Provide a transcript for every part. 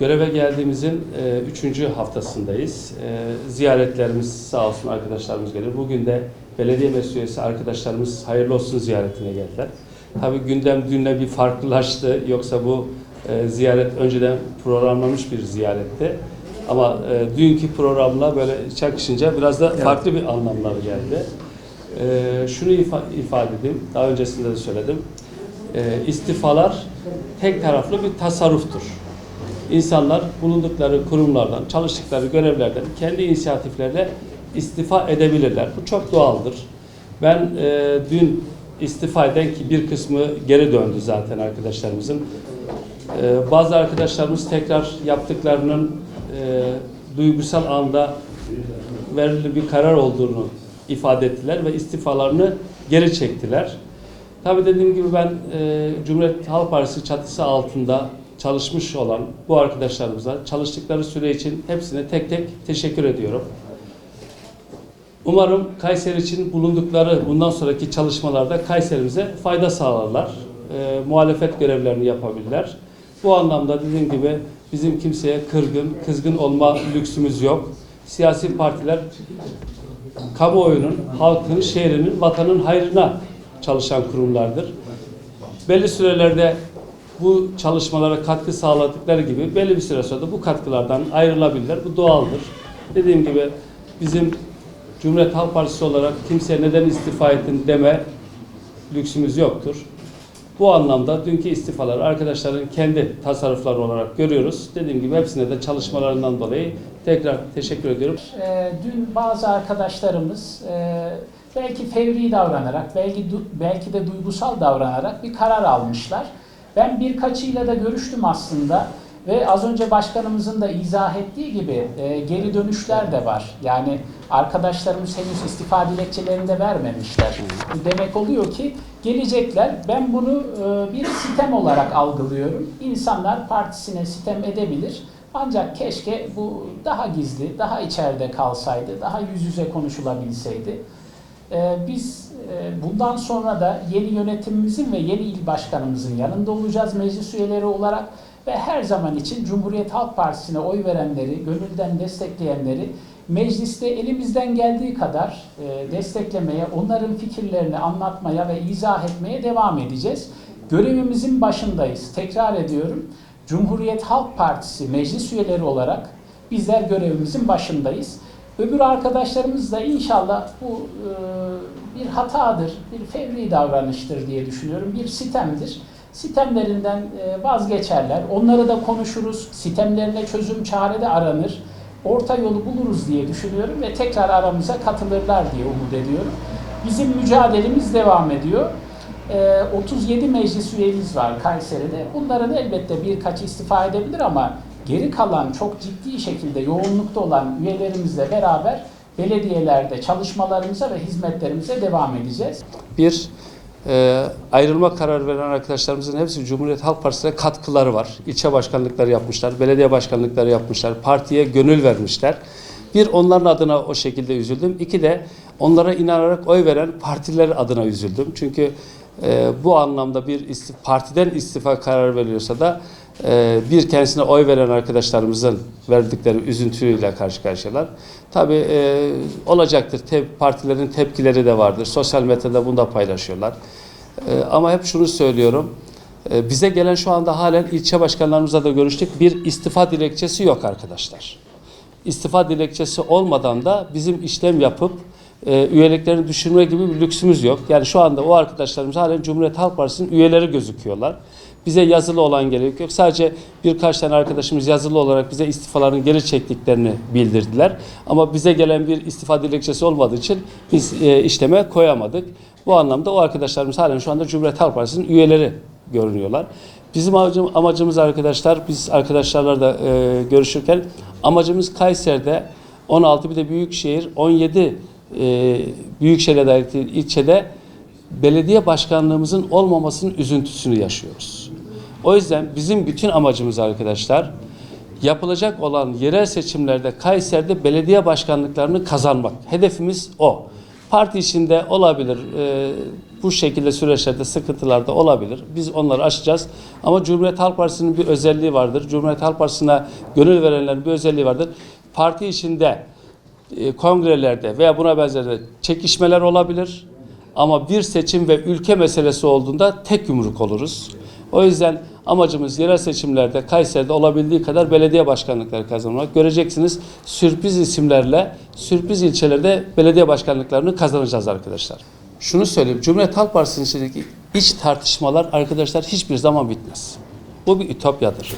Göreve geldiğimizin e, üçüncü haftasındayız. E, ziyaretlerimiz sağ olsun arkadaşlarımız gelir. Bugün de belediye meclis üyesi arkadaşlarımız hayırlı olsun ziyaretine geldiler. Tabii gündem dünle bir farklılaştı. Yoksa bu e, ziyaret önceden programlanmış bir ziyaretti. Ama e, dünkü programla böyle çakışınca biraz da farklı bir anlamlar geldi. E, şunu ifa- ifade edeyim, daha öncesinde de söyledim. E, istifalar tek taraflı bir tasarruftur. İnsanlar bulundukları kurumlardan, çalıştıkları görevlerden kendi inisiyatiflerle istifa edebilirler. Bu çok doğaldır. Ben e, dün istifa eden ki bir kısmı geri döndü zaten arkadaşlarımızın. E, bazı arkadaşlarımız tekrar yaptıklarının e, duygusal anda verili bir karar olduğunu ifade ettiler ve istifalarını geri çektiler. Tabii dediğim gibi ben e, Cumhuriyet Halk Partisi çatısı altında çalışmış olan bu arkadaşlarımıza çalıştıkları süre için hepsine tek tek teşekkür ediyorum. Umarım Kayseri için bulundukları bundan sonraki çalışmalarda Kayserimize fayda sağlarlar. E, muhalefet görevlerini yapabilirler. Bu anlamda dediğim gibi bizim kimseye kırgın, kızgın olma lüksümüz yok. Siyasi partiler kamuoyunun, halkın, şehrinin, vatanın hayrına çalışan kurumlardır. Belli sürelerde bu çalışmalara katkı sağladıkları gibi belli bir süre sonra da bu katkılardan ayrılabilirler. Bu doğaldır. Dediğim gibi bizim Cumhuriyet Halk Partisi olarak kimseye neden istifa ettin deme lüksümüz yoktur. Bu anlamda dünkü istifaları arkadaşların kendi tasarrufları olarak görüyoruz. Dediğim gibi hepsine de çalışmalarından dolayı tekrar teşekkür ediyorum. Ee, dün bazı arkadaşlarımız e, belki fevri davranarak, belki belki de duygusal davranarak bir karar almışlar. Ben birkaçıyla da görüştüm aslında ve az önce başkanımızın da izah ettiği gibi e, geri dönüşler de var. Yani arkadaşlarımız henüz istifa dilekçelerini de vermemişler. Demek oluyor ki gelecekler. Ben bunu e, bir sitem olarak algılıyorum. İnsanlar partisine sitem edebilir. Ancak keşke bu daha gizli, daha içeride kalsaydı, daha yüz yüze konuşulabilseydi. Ee, biz e, bundan sonra da yeni yönetimimizin ve yeni il başkanımızın yanında olacağız meclis üyeleri olarak ve her zaman için Cumhuriyet Halk Partisi'ne oy verenleri, gönülden destekleyenleri mecliste elimizden geldiği kadar e, desteklemeye, onların fikirlerini anlatmaya ve izah etmeye devam edeceğiz. Görevimizin başındayız. Tekrar ediyorum. Cumhuriyet Halk Partisi meclis üyeleri olarak bizler görevimizin başındayız. Öbür arkadaşlarımız da inşallah bu e, bir hatadır, bir fevri davranıştır diye düşünüyorum. Bir sitemdir. Sitemlerinden e, vazgeçerler. Onları da konuşuruz. Sitemlerine çözüm çare de aranır. Orta yolu buluruz diye düşünüyorum ve tekrar aramıza katılırlar diye umut ediyorum. Bizim mücadelemiz devam ediyor. Ee, 37 meclis üyemiz var Kayseri'de. Bunların elbette birkaç istifa edebilir ama geri kalan çok ciddi şekilde yoğunlukta olan üyelerimizle beraber belediyelerde çalışmalarımıza ve hizmetlerimize devam edeceğiz. Bir, e, ayrılma kararı veren arkadaşlarımızın hepsi Cumhuriyet Halk Partisi'ne katkıları var. İlçe başkanlıkları yapmışlar, belediye başkanlıkları yapmışlar, partiye gönül vermişler. Bir, onların adına o şekilde üzüldüm. İki de onlara inanarak oy veren partiler adına üzüldüm. Çünkü e, bu anlamda bir istif- partiden istifa kararı veriliyorsa da bir kendisine oy veren arkadaşlarımızın verdikleri üzüntüyle karşı karşıyalar. Tabii e, olacaktır. Te- partilerin tepkileri de vardır. Sosyal medyada bunu da paylaşıyorlar. E, ama hep şunu söylüyorum. E, bize gelen şu anda halen ilçe başkanlarımızla da görüştük. Bir istifa dilekçesi yok arkadaşlar. İstifa dilekçesi olmadan da bizim işlem yapıp e, üyeliklerini düşürme gibi bir lüksümüz yok. Yani şu anda o arkadaşlarımız halen Cumhuriyet Halk Partisi'nin üyeleri gözüküyorlar. Bize yazılı olan gerek yok. Sadece birkaç tane arkadaşımız yazılı olarak bize istifalarını geri çektiklerini bildirdiler. Ama bize gelen bir istifa dilekçesi olmadığı için biz e, işleme koyamadık. Bu anlamda o arkadaşlarımız halen şu anda Cumhuriyet Halk Partisi'nin üyeleri görünüyorlar. Bizim amacım- amacımız arkadaşlar, biz arkadaşlarla da e, görüşürken amacımız Kayseri'de 16 bir de Büyükşehir 17 e, Büyükşehir'e dair ilçede belediye başkanlığımızın olmamasının üzüntüsünü yaşıyoruz. O yüzden bizim bütün amacımız arkadaşlar yapılacak olan yerel seçimlerde Kayseri'de belediye başkanlıklarını kazanmak. Hedefimiz o. Parti içinde olabilir. e, bu şekilde süreçlerde sıkıntılar da olabilir. Biz onları aşacağız. Ama Cumhuriyet Halk Partisi'nin bir özelliği vardır. Cumhuriyet Halk Partisi'ne gönül verenlerin bir özelliği vardır. Parti içinde e, kongrelerde veya buna benzer çekişmeler olabilir. Ama bir seçim ve ülke meselesi olduğunda tek yumruk oluruz. O yüzden amacımız yerel seçimlerde Kayseri'de olabildiği kadar belediye başkanlıkları kazanmak. Göreceksiniz sürpriz isimlerle sürpriz ilçelerde belediye başkanlıklarını kazanacağız arkadaşlar. Şunu söyleyeyim. Cumhuriyet Halk Partisi'nin içindeki iç tartışmalar arkadaşlar hiçbir zaman bitmez. Bu bir ütopyadır.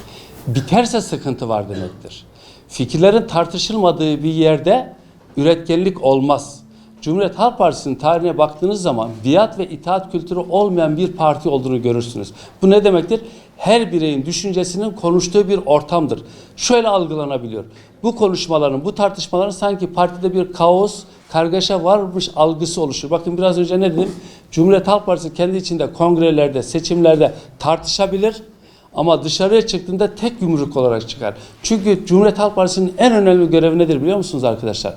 Biterse sıkıntı var demektir. Fikirlerin tartışılmadığı bir yerde üretkenlik olmaz. Cumhuriyet Halk Partisi'nin tarihine baktığınız zaman biat ve itaat kültürü olmayan bir parti olduğunu görürsünüz. Bu ne demektir? Her bireyin düşüncesinin konuştuğu bir ortamdır. Şöyle algılanabiliyor. Bu konuşmaların, bu tartışmaların sanki partide bir kaos, kargaşa varmış algısı oluşur. Bakın biraz önce ne dedim? Cumhuriyet Halk Partisi kendi içinde kongrelerde, seçimlerde tartışabilir. Ama dışarıya çıktığında tek yumruk olarak çıkar. Çünkü Cumhuriyet Halk Partisi'nin en önemli görevi nedir biliyor musunuz arkadaşlar?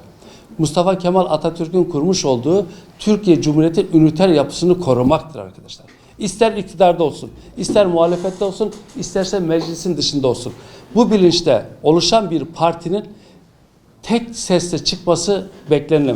Mustafa Kemal Atatürk'ün kurmuş olduğu Türkiye Cumhuriyeti üniter yapısını korumaktır arkadaşlar. İster iktidarda olsun, ister muhalefette olsun, isterse meclisin dışında olsun. Bu bilinçte oluşan bir partinin tek sesle çıkması beklenilemez.